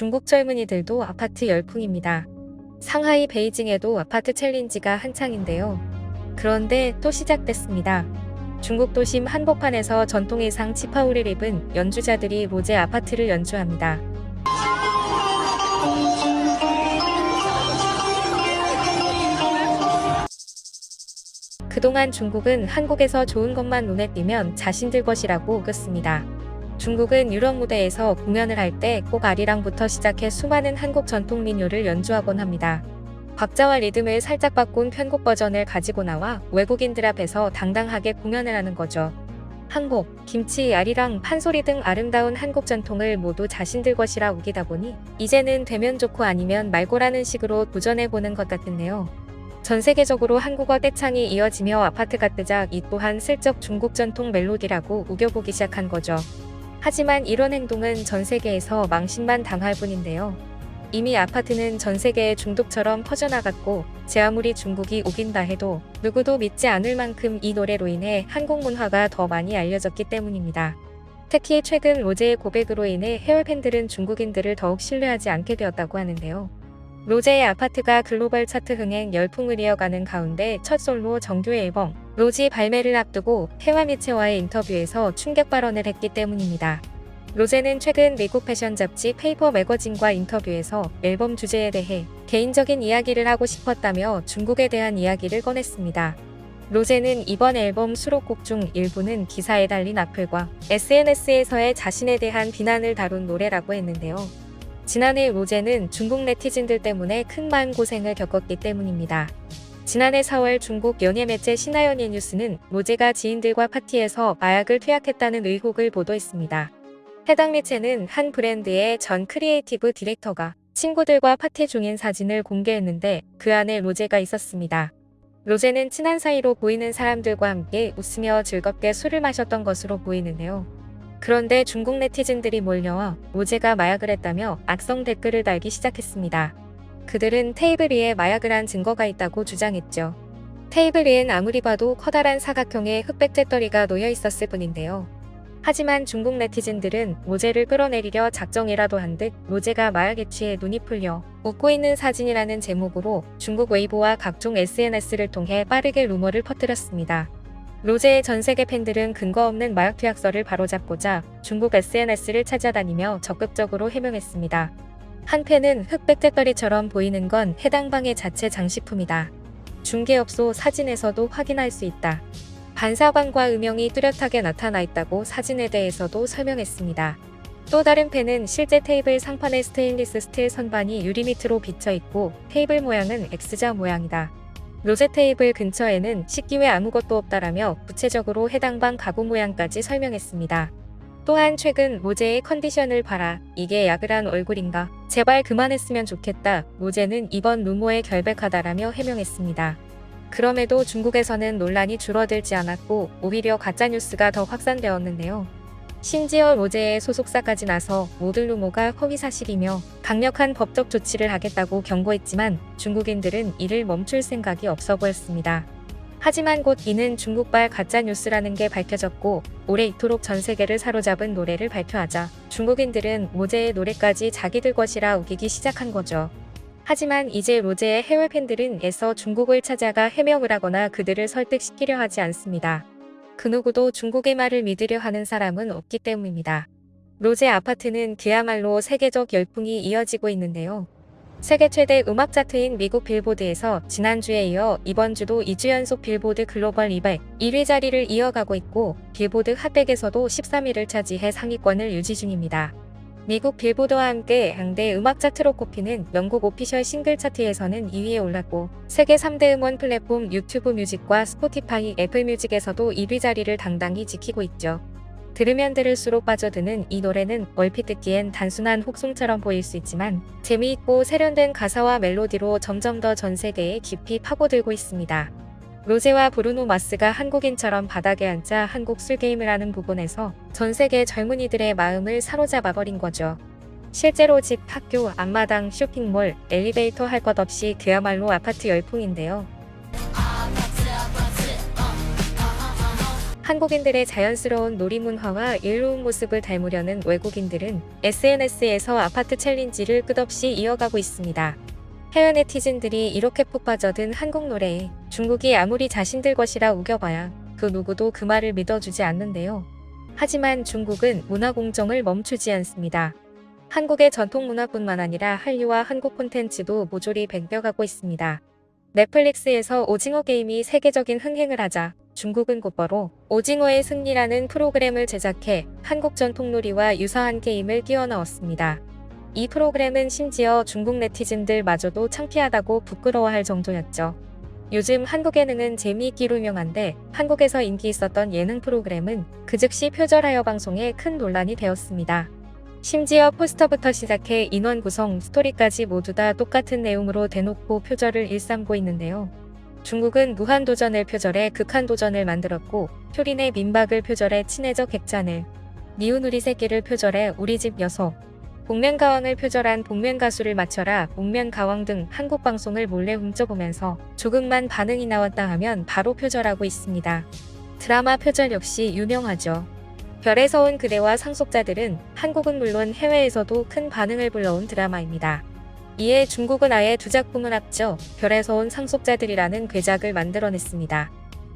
중국 젊은이들도 아파트 열풍입니다. 상하이 베이징에도 아파트 챌린지가 한창인데요. 그런데 또 시작됐습니다. 중국 도심 한복판에서 전통 의상 치파오를 입은 연주자들이 로제 아파트를 연주합니다. 그동안 중국은 한국에서 좋은 것만 눈에 띄면 자신들 것이라고 우겼습니다. 중국은 유럽 무대에서 공연을 할 때 꼭 아리랑부터 시작해 수많은 한국 전통 민요를 연주하곤 합니다. 박자와 리듬을 살짝 바꾼 편곡 버전을 가지고 나와 외국인들 앞에서 당당하게 공연을 하는 거죠. 한복, 김치, 아리랑, 판소리 등 아름다운 한국 전통을 모두 자신들 것이라 우기다 보니 이제는 되면 좋고 아니면 말고라는 식으로 도전해보는 것 같은데요. 전 세계적으로 한국어 떼창이 이어지며 아파트가 뜨자 이 또한 슬쩍 중국 전통 멜로디라고 우겨보기 시작한 거죠. 하지만 이런 행동은 전 세계에서 망신만 당할 뿐인데요. 이미 아파트는 전 세계에 중독처럼 퍼져나갔고 제 아무리 중국이 우긴다 해도 누구도 믿지 않을 만큼 이 노래로 인해 한국 문화가 더 많이 알려졌기 때문입니다. 특히 최근 로제의 고백으로 인해 해외 팬들은 중국인들을 더욱 신뢰하지 않게 되었다고 하는데요. 로제의 아파트가 글로벌 차트 흥행 열풍을 이어가는 가운데 첫 솔로 정규 앨범 로지 발매를 앞두고 해외 매체와의 인터뷰에서 충격 발언을 했기 때문입니다. 로제는 최근 미국 패션 잡지 페이퍼 매거진과 인터뷰에서 앨범 주제에 대해 개인적인 이야기를 하고 싶었다며 중국에 대한 이야기를 꺼냈습니다. 로제는 이번 앨범 수록곡 중 일부는 기사에 달린 악플과 SNS에서의 자신에 대한 비난을 다룬 노래라고 했는데요. 지난해 로제는 중국 네티즌들 때문에 큰 마음고생을 겪었기 때문입니다. 지난해 4월 중국 연예 매체 신하연예 뉴스는 로제가 지인들과 파티에서 마약을 투약했다는 의혹을 보도했습니다. 해당 매체는 한 브랜드의 전 크리에이티브 디렉터가 친구들과 파티 중인 사진을 공개했는데 그 안에 로제가 있었습니다. 로제는 친한 사이로 보이는 사람들과 함께 웃으며 즐겁게 술을 마셨던 것으로 보이는데요. 그런데 중국 네티즌들이 몰려와 로제가 마약을 했다며 악성 댓글을 달기 시작했습니다. 그들은 테이블 위에 마약을 한 증거가 있다고 주장했죠. 테이블 위엔 아무리 봐도 커다란 사각형의 흑백 잿더리가 놓여 있었을 뿐인데요. 하지만 중국 네티즌들은 로제를 끌어내리려 작정이라도 한듯 로제가 마약에 취해 눈이 풀려 웃고 있는 사진이라는 제목으로 중국 웨이보와 각종 SNS를 통해 빠르게 루머를 퍼뜨렸습니다. 로제의 전 세계 팬들은 근거 없는 마약 투약설을 바로잡고자 중국 SNS를 찾아다니며 적극적으로 해명했습니다. 한 팬은 흑백 잿더리처럼 보이는 건 해당 방의 자체 장식품이다. 중개업소 사진에서도 확인할 수 있다. 반사광과 음영이 뚜렷하게 나타나 있다고 사진에 대해서도 설명했습니다. 또 다른 팬은 실제 테이블 상판의 스테인리스 스틸 선반이 유리 밑으로 비쳐 있고 테이블 모양은 X자 모양이다. 로제 테이블 근처에는 식기 외 아무것도 없다라며 구체적으로 해당 방 가구 모양까지 설명했습니다. 또한 최근 로제의 컨디션을 봐라. 이게 야그란 얼굴인가? 제발 그만했으면 좋겠다. 로제는 이번 루머에 결백하다라며 해명했습니다. 그럼에도 중국에서는 논란이 줄어들지 않았고 오히려 가짜뉴스가 더 확산되었는데요. 심지어 로제의 소속사까지 나서 모든 루머가 허위사실이며 강력한 법적 조치를 하겠다고 경고했지만 중국인들은 이를 멈출 생각이 없어 보였습니다. 하지만 곧 이는 중국발 가짜뉴스라는 게 밝혀졌고 올해 이토록 전 세계를 사로잡은 노래를 발표하자 중국인들은 로제의 노래까지 자기들 것이라 우기기 시작한 거죠. 하지만 이제 로제의 해외 팬들은 애써 중국을 찾아가 해명을 하거나 그들을 설득시키려 하지 않습니다. 그 누구도 중국의 말을 믿으려 하는 사람은 없기 때문입니다. 로제 아파트는 그야말로 세계적 열풍이 이어지고 있는데요. 세계 최대 음악 차트인 미국 빌보드에서 지난주에 이어 이번 주도 2주 연속 빌보드 글로벌 200 1위 자리를 이어가고 있고 빌보드 핫백에서도 13위를 차지해 상위권을 유지 중입니다. 미국 빌보드와 함께 양대 음악 차트로 꼽히는 영국 오피셜 싱글 차트에서는 2위에 올랐고 세계 3대 음원 플랫폼 유튜브 뮤직과 스포티파이, 애플 뮤직에서도 1위 자리를 당당히 지키고 있죠. 들으면 들을수록 빠져드는 이 노래는 얼핏 듣기엔 단순한 혹송처럼 보일 수 있지만 재미있고 세련된 가사와 멜로디로 점점 더 전 세계에 깊이 파고들고 있습니다. 로제와 브루노 마스가 한국인처럼 바닥에 앉아 한국 술 게임을 하는 부분에서 전 세계 젊은이들의 마음을 사로잡아 버린 거죠. 실제로 집, 학교, 앞마당, 쇼핑몰, 엘리베이터 할 것 없이 그야말로 아파트 열풍인데요. 한국인들의 자연스러운 놀이문화와 일로운 모습을 닮으려는 외국인들은 SNS에서 아파트 챌린지를 끝없이 이어가고 있습니다. 해외 네티즌들이 이렇게 푹 빠져든 한국 노래에 중국이 아무리 자신들 것이라 우겨봐야 그 누구도 그 말을 믿어주지 않는데요. 하지만 중국은 문화 공정을 멈추지 않습니다. 한국의 전통 문화뿐만 아니라 한류와 한국 콘텐츠도 모조리 뱅벼가고 있습니다. 넷플릭스에서 오징어 게임이 세계적인 흥행을 하자 중국은 곧바로 오징어의 승리라는 프로그램을 제작해 한국 전통 놀이와 유사한 게임을 끼워 넣었습니다. 이 프로그램은 심지어 중국 네티즌들마저도 창피하다고 부끄러워할 정도였죠. 요즘 한국 예능은 재미있기로 유명한데 한국에서 인기 있었던 예능 프로그램은 그 즉시 표절하여 방송에 큰 논란이 되었습니다. 심지어 포스터부터 시작해 인원 구성, 스토리까지 모두 다 똑같은 내용으로 대놓고 표절을 일삼고 있는데요. 중국은 무한도전을 표절해 극한도전을 만들었고 효린의 민박을 표절해 친해져 객잔을 미운 우리 새끼를 표절해 우리 집 녀석 복면가왕을 표절한 복면가수를 맞춰라 복면가왕 등 한국 방송을 몰래 훔쳐보면서 조금만 반응이 나왔다 하면 바로 표절하고 있습니다. 드라마 표절 역시 유명하죠. 별에서 온 그대와 상속자들은 한국은 물론 해외에서도 큰 반응을 불러온 드라마입니다. 이에 중국은 아예 두 작품을 합쳐 별에서 온 상속자들이라는 괴작을 만들어냈습니다.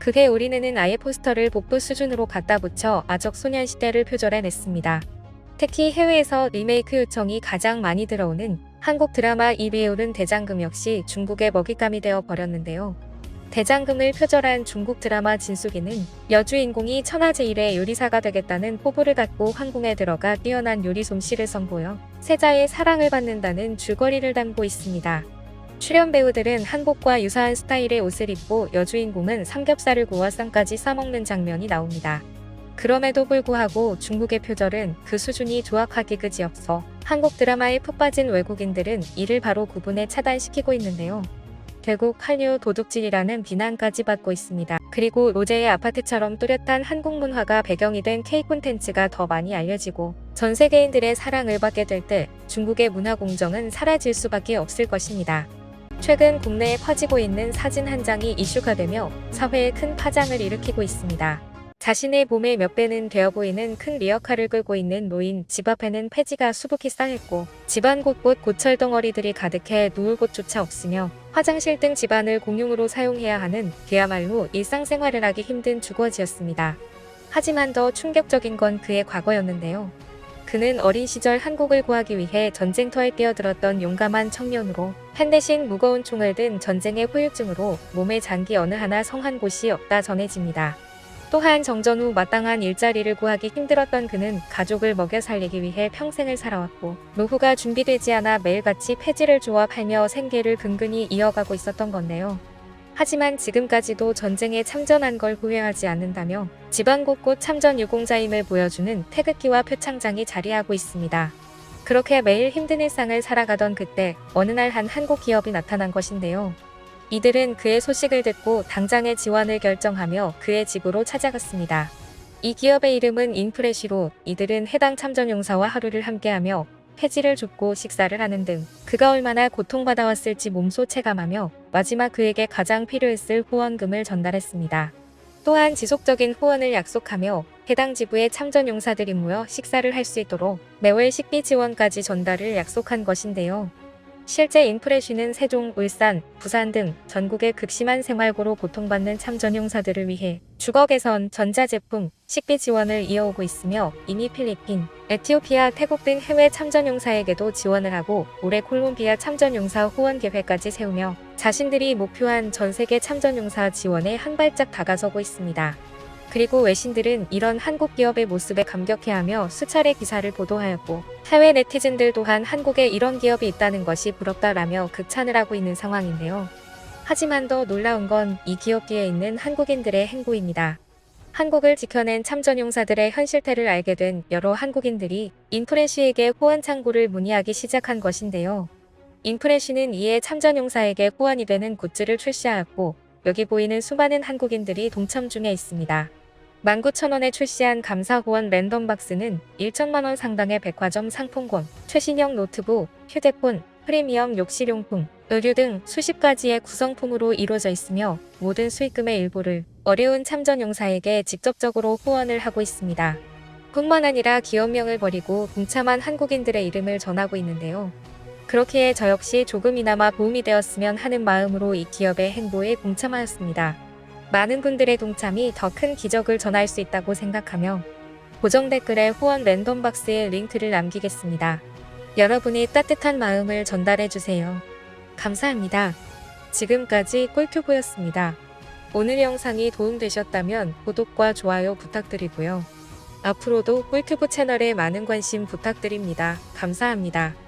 그게 우리는 아예 포스터를 복부 수준으로 갖다 붙여 아적 소년시대를 표절해냈습니다. 특히 해외에서 리메이크 요청이 가장 많이 들어오는 한국 드라마 오른 대장금 역시 중국의 먹잇감이 되어 버렸는데요. 대장금을 표절한 중국 드라마 진숙이는 여주인공이 천하제일의 요리사가 되겠다는 포부를 갖고 황궁에 들어가 뛰어난 요리 솜씨를 선보여 세자의 사랑을 받는다는 줄거리를 담고 있습니다. 출연 배우들은 한복과 유사한 스타일의 옷을 입고 여주인공은 삼겹살을 구워 쌈까지 싸먹는 장면이 나옵니다. 그럼에도 불구하고 중국의 표절은 그 수준이 조악하기 그지없어 한국 드라마에 푹 빠진 외국인들은 이를 바로 구분해 차단시키고 있는데요. 결국 한류 도둑질이라는 비난까지 받고 있습니다. 그리고 로제의 아파트처럼 뚜렷한 한국 문화가 배경이 된 K 콘텐츠가 더 많이 알려지고 전 세계인들의 사랑을 받게 될 때 중국의 문화 공정은 사라질 수밖에 없을 것입니다. 최근 국내에 퍼지고 있는 사진 한 장이 이슈가 되며 사회에 큰 파장을 일으키고 있습니다. 자신의 몸의 몇 배는 되어 보이는 큰 리어카를 끌고 있는 노인 집 앞에는 폐지가 수북히 쌓였고 집안 곳곳 고철 덩어리들이 가득해 누울 곳조차 없으며 화장실 등 집안을 공용으로 사용해야 하는 그야말로 일상생활을 하기 힘든 주거지였습니다. 하지만 더 충격적인 건 그의 과거였는데요. 그는 어린 시절 한국을 구하기 위해 전쟁터에 뛰어들었던 용감한 청년으로 펜 대신 무거운 총을 든 전쟁의 후유증으로 몸의 장기 어느 하나 성한 곳이 없다 전해집니다. 또한 정전 후 마땅한 일자리를 구하기 힘들었던 그는 가족을 먹여 살리기 위해 평생을 살아왔고 노후가 준비되지 않아 매일같이 폐지를 조아 팔며 생계를 근근히 이어가고 있었던 건데요. 하지만 지금까지도 전쟁에 참전한 걸 후회하지 않는다며 집안 곳곳 참전 유공자임을 보여주는 태극기와 표창장이 자리하고 있습니다. 그렇게 매일 힘든 일상을 살아가던 그때 어느 날 한 한국 기업이 나타난 것인데요. 이들은 그의 소식을 듣고 당장의 지원을 결정하며 그의 집으로 찾아갔습니다. 이 기업의 이름은 인프레시로 이들은 해당 참전용사와 하루를 함께하며 폐지를 줍고 식사를 하는 등 그가 얼마나 고통받아왔을지 몸소 체감하며 마지막 그에게 가장 필요했을 후원금을 전달했습니다. 또한 지속적인 후원을 약속하며 해당 지부의 참전 용사들이 모여 식사를 할 수 있도록 매월 식비 지원까지 전달을 약속한 것인데요. 실제 인프레쉬는 세종, 울산, 부산 등 전국의 극심한 생활고로 고통받는 참전용사들을 위해 주거 개선, 전자제품, 식비 지원을 이어오고 있으며 이미 필리핀, 에티오피아, 태국 등 해외 참전용사에게도 지원을 하고 올해 콜롬비아 참전용사 후원 계획까지 세우며 자신들이 목표한 전 세계 참전용사 지원에 한 발짝 다가서고 있습니다. 그리고 외신들은 이런 한국 기업의 모습에 감격해하며 수차례 기사를 보도하였고 해외 네티즌들 또한 한국에 이런 기업이 있다는 것이 부럽다라며 극찬을 하고 있는 상황인데요. 하지만 더 놀라운 건 이 기업 뒤에 있는 한국인들의 행보입니다. 한국을 지켜낸 참전용사들의 현실태를 알게 된 여러 한국인들이 인프레쉬에게 후원 창구를 문의하기 시작한 것인데요. 인프레쉬는 이에 참전용사에게 후원이 되는 굿즈를 출시하였고 여기 보이는 수많은 한국인들이 동참 중에 있습니다. 19,000원에 출시한 감사후원 랜덤박스는 1천만원 상당의 백화점 상품권, 최신형 노트북, 휴대폰, 프리미엄 욕실용품, 의류 등 수십 가지의 구성품으로 이루어져 있으며 모든 수익금의 일부를 어려운 참전용사에게 직접적으로 후원을 하고 있습니다. 뿐만 아니라 기업명을 버리고 동참한 한국인들의 이름을 전하고 있는데요. 그렇기에 저 역시 조금이나마 도움이 되었으면 하는 마음으로 이 기업의 행보에 동참하였습니다. 많은 분들의 동참이 더 큰 기적을 전할 수 있다고 생각하며 고정 댓글에 후원 랜덤 박스에 링크를 남기겠습니다. 여러분이 따뜻한 마음을 전달해 주세요. 감사합니다. 지금까지 꿀튜브였습니다. 오늘 영상이 도움되셨다면 구독과 좋아요 부탁드리고요. 앞으로도 꿀튜브 채널에 많은 관심 부탁드립니다. 감사합니다.